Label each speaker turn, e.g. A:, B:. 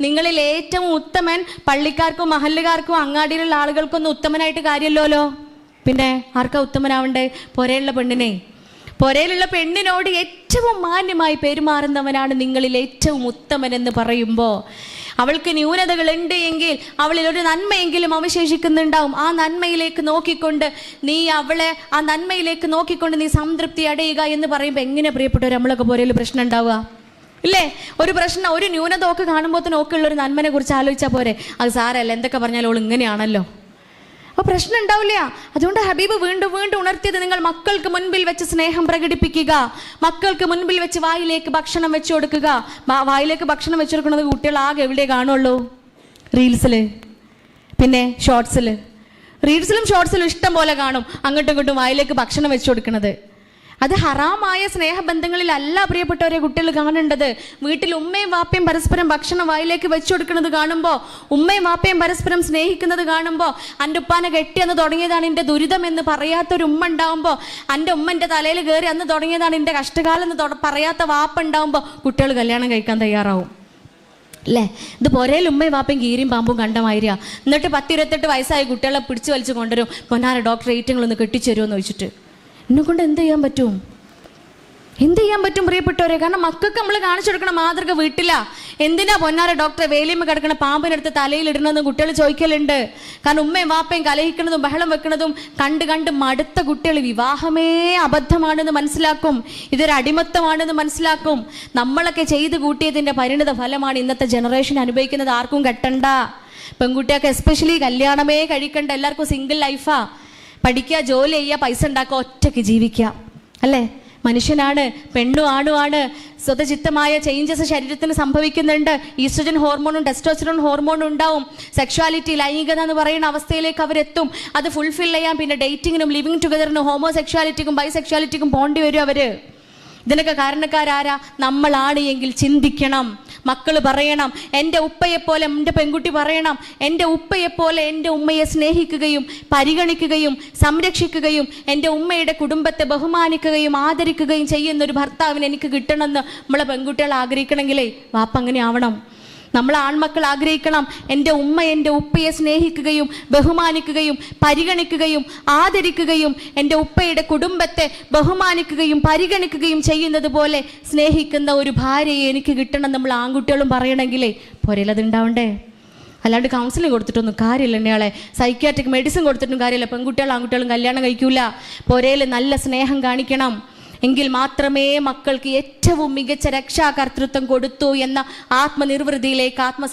A: നിങ്ങളിൽ ഏറ്റവും ഉത്തമൻ പള്ളിക്കാർക്കും മഹല്ലുകാർക്കും അങ്ങാടിയിലുള്ള ആളുകൾക്കൊന്നും ഉത്തമനായിട്ട് കാര്യമല്ലോ പിന്നെ ആർക്കാ ഉത്തമനാവണ്ടേ? പൊരയുള്ള പെണ്ണിനെ. പൊരയിലുള്ള പെണ്ണിനോട് ഏറ്റവും മാന്യമായി പെരുമാറുന്നവനാണ് നിങ്ങളിൽ ഏറ്റവും ഉത്തമൻ എന്ന് പറയുമ്പോൾ അവൾക്ക് ന്യൂനതകൾ ഉണ്ട് എങ്കിൽ അവളിൽ ഒരു നന്മയെങ്കിലും അവശേഷിക്കുന്നുണ്ടാവും. ആ നന്മയിലേക്ക് നോക്കിക്കൊണ്ട് നീ അവളെ ആ നന്മയിലേക്ക് നോക്കിക്കൊണ്ട് നീ സംതൃപ്തി അടയുക എന്ന് പറയുമ്പോൾ എങ്ങനെ പ്രിയപ്പെട്ടവർ നമ്മളൊക്കെ പുരയിൽ പ്രശ്നം ഉണ്ടാവുക? ഇല്ലേ? ഒരു പ്രശ്നം ഒരു ന്യൂനത ഒക്കെ കാണുമ്പോൾ ഒക്കെ ഉള്ള ഒരു നന്മനെ കുറിച്ച് ആലോചിച്ചാൽ പോരെ. അത് സാരല്ല എന്തൊക്കെ പറഞ്ഞാലും അവൾ ഇങ്ങനെയാണല്ലോ. അപ്പോൾ പ്രശ്നം ഉണ്ടാവില്ല. അതുകൊണ്ട് ഹബീബ് വീണ്ടും വീണ്ടും ഉണർത്തിയത് നിങ്ങൾ മക്കൾക്ക് മുൻപിൽ വെച്ച് സ്നേഹം പ്രകടിപ്പിക്കുക. മക്കൾക്ക് മുൻപിൽ വെച്ച് വായിലേക്ക് ഭക്ഷണം വെച്ചു കൊടുക്കുക. വായിലേക്ക് ഭക്ഷണം വെച്ചു കൊടുക്കുന്നത് കുട്ടികൾ ആകെ എവിടെ കാണുള്ളൂ? റീൽസിൽ പിന്നെ ഷോർട്സിൽ റീൽസിലും ഷോർട്സിലും ഇഷ്ടം പോലെ കാണും. അങ്ങോട്ടും ഇങ്ങോട്ടും വായിലേക്ക് ഭക്ഷണം വെച്ചു കൊടുക്കുന്നത്. അത് ഹറാമായ സ്നേഹബന്ധങ്ങളിലല്ല പ്രിയപ്പെട്ടവരെ കുട്ടികൾ കാണേണ്ടത്. വീട്ടിൽ ഉമ്മയും വാപ്പയും പരസ്പരം ഭക്ഷണം വായിലേക്ക് വെച്ചു കൊടുക്കുന്നത് കാണുമ്പോൾ ഉമ്മയും വാപ്പയും പരസ്പരം സ്നേഹിക്കുന്നത് കാണുമ്പോൾ എന്റെ ഉപ്പാനെ കെട്ടിയെന്ന് തുടങ്ങിയതാണ് എന്റെ ദുരിതം എന്ന് പറയാത്തൊരു ഉമ്മ ഉണ്ടാവുമ്പോൾ എന്റെ ഉമ്മ എന്റെ തലയിൽ കയറി അന്ന് തുടങ്ങിയതാണ് എന്റെ കഷ്ടകാലം എന്ന് പറയാത്ത വാപ്പ ഉണ്ടാവുമ്പോൾ കുട്ടികൾ കല്യാണം കഴിക്കാൻ തയ്യാറാവും. അല്ലേ ഇത് പൊരയിൽ ഉമ്മയും വാപ്പയും കീരിയും പാമ്പും കണ്ടമായിരിക എന്നിട്ട് പത്തിരുപത്തെട്ട് വയസ്സായ കുട്ടികളെ പിടിച്ചു വലിച്ചു കൊണ്ടുവരും. പൊന്നാര ഡോക്ടർ റേറ്റിങ്ങളൊന്ന് കെട്ടിച്ചേരുമെന്ന് ചോദിച്ചിട്ട്. എന്നെ കൊണ്ട് എന്ത് ചെയ്യാൻ പറ്റും? എന്ത് ചെയ്യാൻ പറ്റും പ്രിയപ്പെട്ടവരെ? കാരണം മക്കൾക്ക് നമ്മൾ കാണിച്ചു കൊടുക്കണ മാതൃക വീട്ടില. എന്തിനാ പൊന്നാര ഡോക്ടറെ വേലിയമ്മ കിടക്കണ പാമ്പിനെടുത്ത് തലയിൽ ഇടുന്നതും കുട്ടികൾ ചോദിക്കലുണ്ട്. കാരണം ഉമ്മയും വാപ്പയും കലഹിക്കുന്നതും ബഹളം വെക്കുന്നതും കണ്ട് കണ്ട് മടുത്ത കുട്ടികൾ വിവാഹമേ അബദ്ധമാണെന്ന് മനസ്സിലാക്കും. ഇതൊരു അടിമത്തമാണെന്ന് മനസ്സിലാക്കും. നമ്മളൊക്കെ ചെയ്തു കൂട്ടിയതിന്റെ പരിണിത ഫലമാണ് ഇന്നത്തെ ജനറേഷൻ അനുഭവിക്കുന്നത് ആർക്കും കെട്ടണ്ട. പെൺകുട്ടിയൊക്കെ എസ്പെഷ്യലി കല്യാണമേ കഴിക്കണ്ട. എല്ലാവർക്കും സിംഗിൾ ലൈഫാ പഠിക്കുക ജോലി ചെയ്യുക പൈസ ഉണ്ടാക്കുക ഒറ്റയ്ക്ക് ജീവിക്കുക. അല്ലേ? മനുഷ്യനാണ് പെണ്ണും ആണുമാണ് സ്വതചിത്തമായ ചേഞ്ചസ് ശരീരത്തിന് സംഭവിക്കുന്നുണ്ട്. ഈസ്ട്രജൻ ഹോർമോണും ടെസ്റ്റോസ്റ്ററോൺ ഹോർമോണും ഉണ്ടാവും. സെക്ഷുവാലിറ്റി ലൈംഗികത എന്ന് പറയുന്ന അവസ്ഥയിലേക്ക് അവരെത്തും. അത് ഫുൾഫിൽ ചെയ്യാൻ പിന്നെ ഡേറ്റിങ്ങിനും ലിവിങ് ടുഗദറിനും ഹോമോ സെക്ഷുവാലിറ്റിക്കും ബൈസെക്ഷുവാലിറ്റിക്കും പോണ്ടി വരും അവർ. ഇതിനൊക്കെ കാരണക്കാരാരാ? നമ്മളാണ് എങ്കിൽ ചിന്തിക്കണം. മക്കൾ പറയണം എന്റെ ഉപ്പയെപ്പോലെ എന്റെ പെൺകുട്ടി പറയണം എന്റെ ഉപ്പയെപ്പോലെ എന്റെ ഉമ്മയെ സ്നേഹിക്കുകയും പരിഗണിക്കുകയും സംരക്ഷിക്കുകയും എന്റെ ഉമ്മയുടെ കുടുംബത്തെ ബഹുമാനിക്കുകയും ആദരിക്കുകയും ചെയ്യുന്ന ഒരു ഭർത്താവിന് എനിക്ക് കിട്ടണമെന്ന് നമ്മളെ പെൺകുട്ടികൾ ആഗ്രഹിക്കണമെങ്കിലേ വാപ്പ അങ്ങനെ ആവണം. നമ്മൾ ആൺമക്കൾ ആഗ്രഹിക്കണം. എന്റെ ഉമ്മ എന്റെ ഉപ്പയെ സ്നേഹിക്കുകയും ബഹുമാനിക്കുകയും പരിഗണിക്കുകയും ആദരിക്കുകയും എന്റെ ഉപ്പയുടെ കുടുംബത്തെ ബഹുമാനിക്കുകയും പരിഗണിക്കുകയും ചെയ്യുന്നത് പോലെ സ്നേഹിക്കുന്ന ഒരു ഭാര്യയെ എനിക്ക് കിട്ടണം നമ്മൾ ആൺകുട്ടികളും പറയണമെങ്കിലേ പോരേലത് ഉണ്ടാവണ്ടേ അല്ലാണ്ട് കൗൺസിലിംഗ് കൊടുത്തിട്ടൊന്നും കാര്യമില്ല എന്നെയാളെ സൈക്യാട്രിക് മെഡിസിൻ കൊടുത്തിട്ടും കാര്യമില്ല. പെൺകുട്ടികളും ആൺകുട്ടികളും കല്യാണം കഴിക്കൂല. പുരയിൽ നല്ല സ്നേഹം കാണിക്കണം. എങ്കിൽ മാത്രമേ മക്കൾക്ക് ഏറ്റവും മികച്ച രക്ഷാകർത്തൃത്വം കൊടുത്തു എന്ന ആത്മനിർവൃതിയിലേക്ക് ആത്മ